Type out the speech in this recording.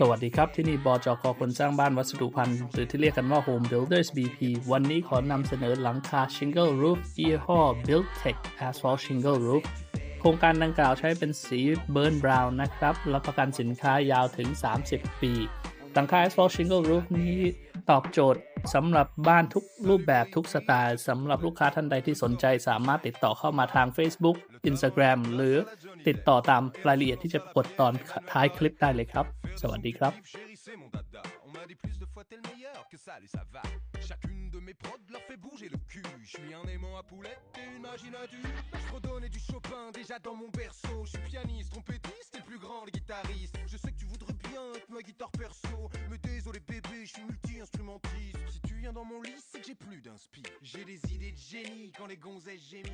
สวัสดีครับที่นี่บอจอคอคนสร้างบ้านวัสดุพันธุ์หรือที่เรียกกันว่า Home Builders BP วันนี้ขอนำเสนอหลังคา Shingle Roof ยี่ห้อ Buildtech Asphalt Shingle Roof โครงการดังกล่าวใช้เป็นสีเบิร์นบราวน์นะครับรับประกันสินค้ายาวถึง 30 ปีหลังคา Asphalt Shingle Roof นี้ตอบโจทย์สำหรับบ้านทุกรูปแบบทุกสไตล์สำหรับลูกค้าท่านใดที่สนใจสามารถติดต่อเข้ามาทาง Facebook Instagram หรือติดต่อตามรายละเอียดที่จะกดตอนท้ายคลิปได้เลยครับ สวัสดีครับ ma guitare perso, me désolé bébé, je suis m u l t i i n s t r u m e n t a dans mon lit, c'est que j'ai plus d'inspi. J'ai des idées de génie quand les gonzesses gémissent.